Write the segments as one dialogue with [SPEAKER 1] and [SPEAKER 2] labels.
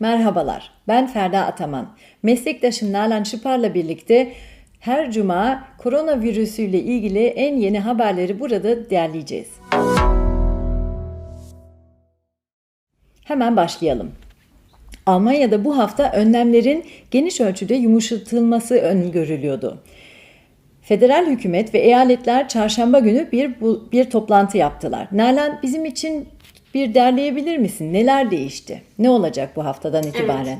[SPEAKER 1] Merhabalar, ben Ferda Ataman. Meslektaşım Nalan Şıpar'la birlikte her cuma koronavirüsüyle ilgili en yeni haberleri burada derleyeceğiz. Hemen başlayalım. Almanya'da bu hafta önlemlerin geniş ölçüde yumuşatılması öngörülüyordu. Federal hükümet ve eyaletler çarşamba günü bir bir toplantı yaptılar. Nalan bizim için bir derleyebilir misin? Neler değişti? Ne olacak bu haftadan itibaren?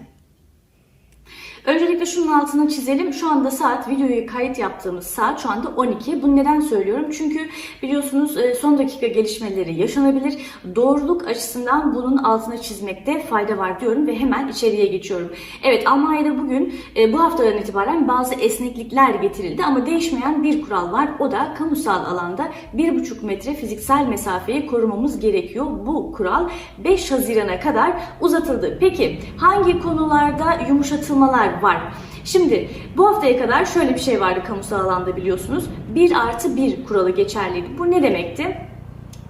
[SPEAKER 2] Öncelikle şunun altını çizelim. Şu anda saat videoyu kayıt yaptığımız saat şu anda 12. Bunu neden söylüyorum? Çünkü biliyorsunuz e, son dakika gelişmeleri yaşanabilir. Doğruluk açısından bunun altına çizmekte fayda var diyorum ve hemen içeriye geçiyorum. Evet Almanya'da bugün e, bu haftadan itibaren bazı esneklikler getirildi ama değişmeyen bir kural var. O da kamusal alanda 1,5 metre fiziksel mesafeyi korumamız gerekiyor. Bu kural 5 Haziran'a kadar uzatıldı. Peki hangi konularda yumuşatılmalar var. Şimdi bu haftaya kadar şöyle bir şey vardı kamusal alanda biliyorsunuz. 1 artı 1 kuralı geçerliydi. Bu ne demekti?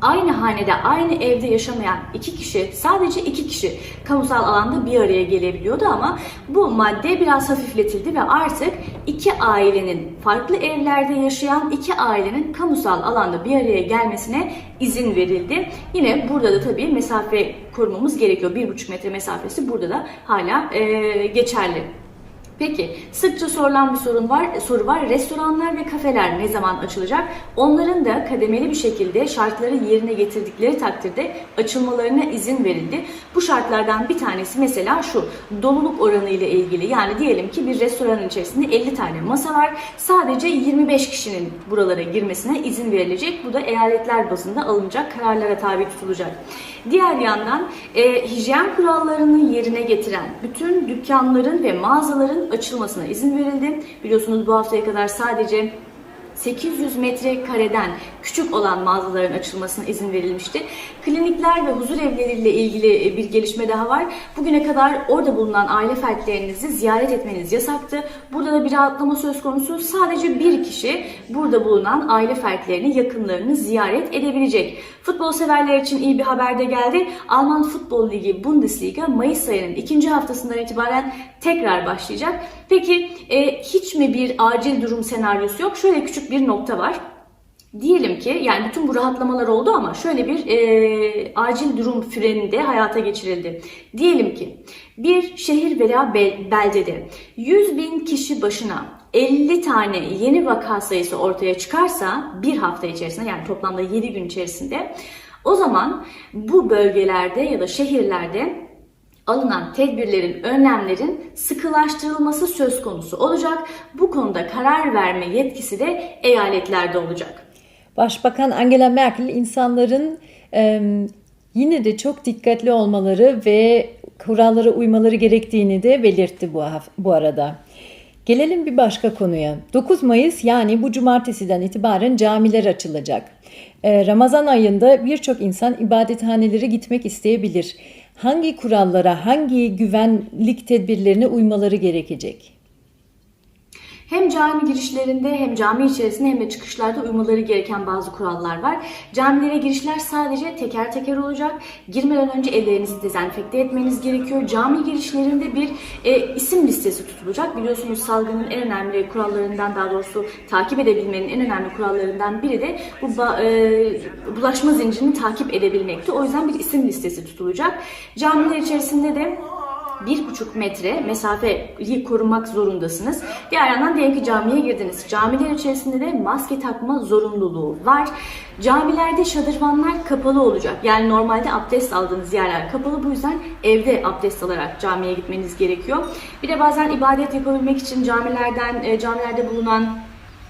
[SPEAKER 2] Aynı hanede, aynı evde yaşamayan iki kişi, sadece iki kişi kamusal alanda bir araya gelebiliyordu ama bu madde biraz hafifletildi ve artık iki ailenin, farklı evlerde yaşayan iki ailenin kamusal alanda bir araya gelmesine izin verildi. Yine burada da tabii mesafe korumamız gerekiyor. Bir buçuk metre mesafesi burada da hala e, geçerli. Peki sıkça sorulan bir sorun var, soru var. Restoranlar ve kafeler ne zaman açılacak? Onların da kademeli bir şekilde şartları yerine getirdikleri takdirde açılmalarına izin verildi. Bu şartlardan bir tanesi mesela şu. Doluluk oranı ile ilgili. Yani diyelim ki bir restoranın içerisinde 50 tane masa var. Sadece 25 kişinin buralara girmesine izin verilecek. Bu da eyaletler bazında alınacak kararlara tabi tutulacak. Diğer yandan e, hijyen kurallarını yerine getiren bütün dükkanların ve mağazaların açılmasına izin verildi. Biliyorsunuz bu haftaya kadar sadece 800 metrekareden küçük olan mağazaların açılmasına izin verilmişti. Klinikler ve huzur evleriyle ilgili e, bir gelişme daha var. Bugüne kadar orada bulunan aile fertlerinizi ziyaret etmeniz yasaktı. Burada da bir rahatlama söz konusu. Sadece bir kişi burada bulunan aile fertlerini, yakınlarını ziyaret edebilecek. Futbol severler için iyi bir haber de geldi. Alman Futbol Ligi Bundesliga Mayıs ayının ikinci haftasından itibaren tekrar başlayacak. Peki e, hiç mi bir acil durum senaryosu yok? Şöyle küçük bir nokta var. Diyelim ki yani bütün bu rahatlamalar oldu ama şöyle bir e, acil durum freni de hayata geçirildi. Diyelim ki bir şehir veya beldede 100 bin kişi başına 50 tane yeni vaka sayısı ortaya çıkarsa bir hafta içerisinde yani toplamda 7 gün içerisinde o zaman bu bölgelerde ya da şehirlerde alınan tedbirlerin, önlemlerin sıkılaştırılması söz konusu olacak. Bu konuda karar verme yetkisi de eyaletlerde olacak.
[SPEAKER 1] Başbakan Angela Merkel insanların e, yine de çok dikkatli olmaları ve kurallara uymaları gerektiğini de belirtti bu, bu arada. Gelelim bir başka konuya. 9 Mayıs yani bu cumartesiden itibaren camiler açılacak. Ee, Ramazan ayında birçok insan ibadethanelere gitmek isteyebilir. Hangi kurallara, hangi güvenlik tedbirlerine uymaları gerekecek?
[SPEAKER 2] Hem cami girişlerinde hem cami içerisinde hem de çıkışlarda uymaları gereken bazı kurallar var. Camilere girişler sadece teker teker olacak. Girmeden önce ellerinizi dezenfekte etmeniz gerekiyor. Cami girişlerinde bir e, isim listesi tutulacak. Biliyorsunuz salgının en önemli kurallarından daha doğrusu takip edebilmenin en önemli kurallarından biri de bu e, bulaşma zincirini takip edebilmekti. O yüzden bir isim listesi tutulacak. Camiler içerisinde de bir buçuk metre mesafeyi korumak zorundasınız. Diğer yandan diyelim ki camiye girdiniz. Camiler içerisinde de maske takma zorunluluğu var. Camilerde şadırvanlar kapalı olacak. Yani normalde abdest aldığınız yerler kapalı. Bu yüzden evde abdest alarak camiye gitmeniz gerekiyor. Bir de bazen ibadet yapabilmek için camilerden, e, camilerde bulunan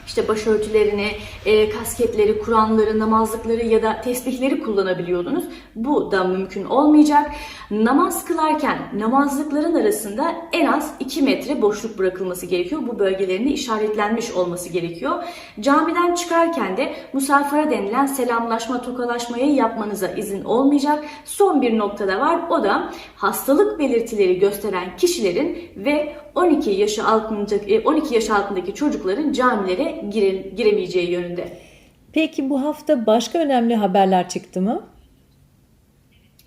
[SPEAKER 2] işte başörtülerini, e, kasketleri, Kur'anları, namazlıkları ya da tesbihleri kullanabiliyordunuz. Bu da mümkün olmayacak. Namaz kılarken namazlıkların arasında en az 2 metre boşluk bırakılması gerekiyor. Bu bölgelerinde işaretlenmiş olması gerekiyor. Camiden çıkarken de musafara denilen selamlaşma, tokalaşmayı yapmanıza izin olmayacak. Son bir noktada var. O da hastalık belirtileri gösteren kişilerin ve 12 yaşı altındaki 12 yaş altındaki çocukların camilere gire, giremeyeceği yönünde.
[SPEAKER 1] Peki bu hafta başka önemli haberler çıktı mı?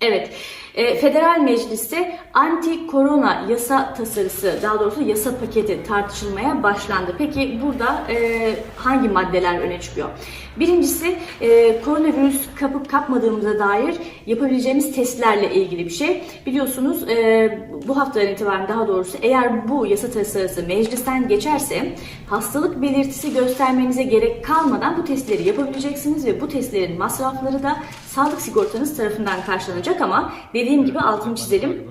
[SPEAKER 2] Evet, e, Federal Meclis'te anti korona yasa tasarısı, daha doğrusu yasa paketi tartışılmaya başlandı. Peki burada e, hangi maddeler öne çıkıyor? Birincisi e, koronavirüs kapıp kapmadığımıza dair yapabileceğimiz testlerle ilgili bir şey. Biliyorsunuz e, bu haftadan itibaren daha doğrusu eğer bu yasa tasarısı meclisten geçerse hastalık belirtisi göstermenize gerek kalmadan bu testleri yapabileceksiniz ve bu testlerin masrafları da sağlık sigortanız tarafından karşılanacak ama dediğim gibi altını çizelim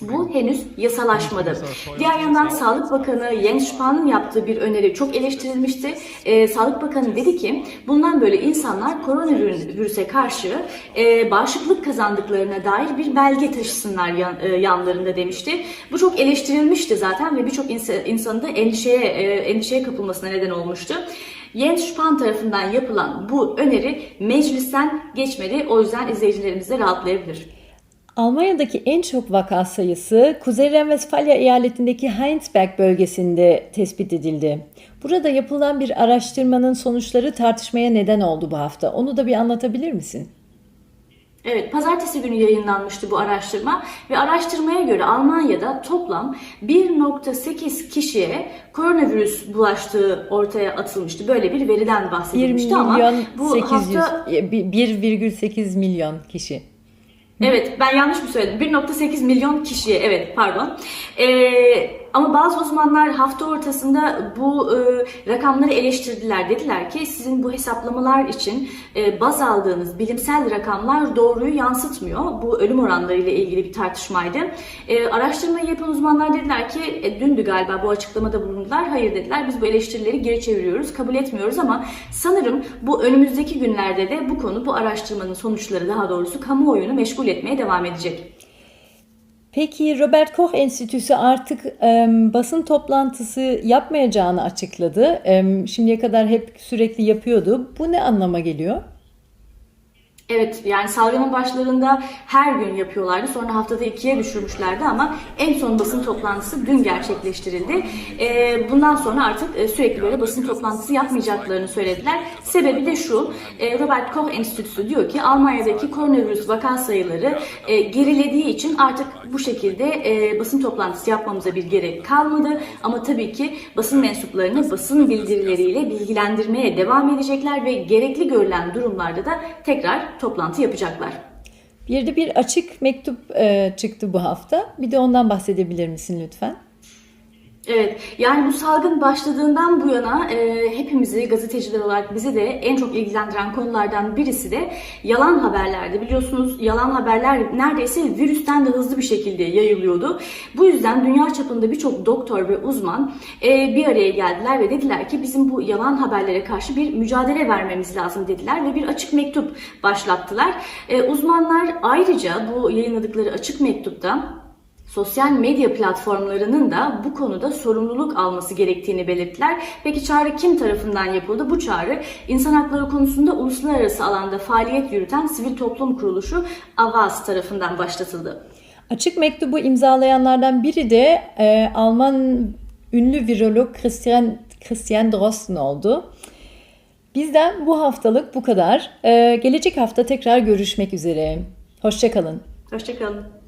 [SPEAKER 2] bu henüz yasalaşmadı. Diğer yandan Sağlık Bakanı Jens Spahn'ın yaptığı bir öneri çok eleştirilmişti. Ee, Sağlık Bakanı dedi ki bundan böyle insanlar koronavirüse karşı e, bağışıklık kazandıklarına dair bir belge taşısınlar yan, e, yanlarında demişti. Bu çok eleştirilmişti zaten ve birçok insa, insanın da endişeye, e, endişeye kapılmasına neden olmuştu. Jens Spahn tarafından yapılan bu öneri meclisten geçmedi. O yüzden izleyicilerimiz de rahatlayabilir.
[SPEAKER 1] Almanya'daki en çok vaka sayısı Kuzey Renvestfalya eyaletindeki Heinsberg bölgesinde tespit edildi. Burada yapılan bir araştırmanın sonuçları tartışmaya neden oldu bu hafta. Onu da bir anlatabilir misin?
[SPEAKER 2] Evet, pazartesi günü yayınlanmıştı bu araştırma ve araştırmaya göre Almanya'da toplam 1.8 kişiye koronavirüs bulaştığı ortaya atılmıştı. Böyle bir veriden
[SPEAKER 1] 1
[SPEAKER 2] bahsedilmişti ama
[SPEAKER 1] milyon
[SPEAKER 2] bu
[SPEAKER 1] 800
[SPEAKER 2] hafta
[SPEAKER 1] 1,8 milyon kişi.
[SPEAKER 2] Evet ben yanlış mı söyledim? 1.8 milyon kişiye evet pardon. Ee, ama bazı uzmanlar hafta ortasında bu e, rakamları eleştirdiler. Dediler ki sizin bu hesaplamalar için e, baz aldığınız bilimsel rakamlar doğruyu yansıtmıyor. Bu ölüm oranları ile ilgili bir tartışmaydı. E, araştırmayı yapan uzmanlar dediler ki e, dündü galiba bu açıklamada bulundular. Hayır dediler biz bu eleştirileri geri çeviriyoruz, kabul etmiyoruz ama sanırım bu önümüzdeki günlerde de bu konu bu araştırmanın sonuçları daha doğrusu kamuoyunu meşgul etmeye devam edecek.
[SPEAKER 1] Peki Robert Koch Enstitüsü artık e, basın toplantısı yapmayacağını açıkladı. E, şimdiye kadar hep sürekli yapıyordu. Bu ne anlama geliyor?
[SPEAKER 2] Evet yani salgının başlarında her gün yapıyorlardı. Sonra haftada ikiye düşürmüşlerdi ama en son basın toplantısı dün gerçekleştirildi. Ee, bundan sonra artık e, sürekli böyle basın toplantısı yapmayacaklarını söylediler. Sebebi de şu, e, Robert Koch Enstitüsü diyor ki Almanya'daki koronavirüs vaka sayıları e, gerilediği için artık bu şekilde basın toplantısı yapmamıza bir gerek kalmadı. Ama tabii ki basın mensuplarını basın bildirileriyle bilgilendirmeye devam edecekler ve gerekli görülen durumlarda da tekrar toplantı yapacaklar.
[SPEAKER 1] Bir de bir açık mektup e, çıktı bu hafta. Bir de ondan bahsedebilir misin lütfen?
[SPEAKER 2] Evet, yani bu salgın başladığından bu yana e, hepimizi gazeteciler olarak bizi de en çok ilgilendiren konulardan birisi de yalan haberlerdi. Biliyorsunuz yalan haberler neredeyse virüsten de hızlı bir şekilde yayılıyordu. Bu yüzden dünya çapında birçok doktor ve uzman e, bir araya geldiler ve dediler ki bizim bu yalan haberlere karşı bir mücadele vermemiz lazım dediler ve bir açık mektup başlattılar. E, uzmanlar ayrıca bu yayınladıkları açık mektupta sosyal medya platformlarının da bu konuda sorumluluk alması gerektiğini belirttiler. Peki çağrı kim tarafından yapıldı? Bu çağrı insan hakları konusunda uluslararası alanda faaliyet yürüten sivil toplum kuruluşu Avaz tarafından başlatıldı.
[SPEAKER 1] Açık mektubu imzalayanlardan biri de e, Alman ünlü virolog Christian, Christian Drosten oldu. Bizden bu haftalık bu kadar. E, gelecek hafta tekrar görüşmek üzere. Hoşçakalın.
[SPEAKER 2] Hoşçakalın.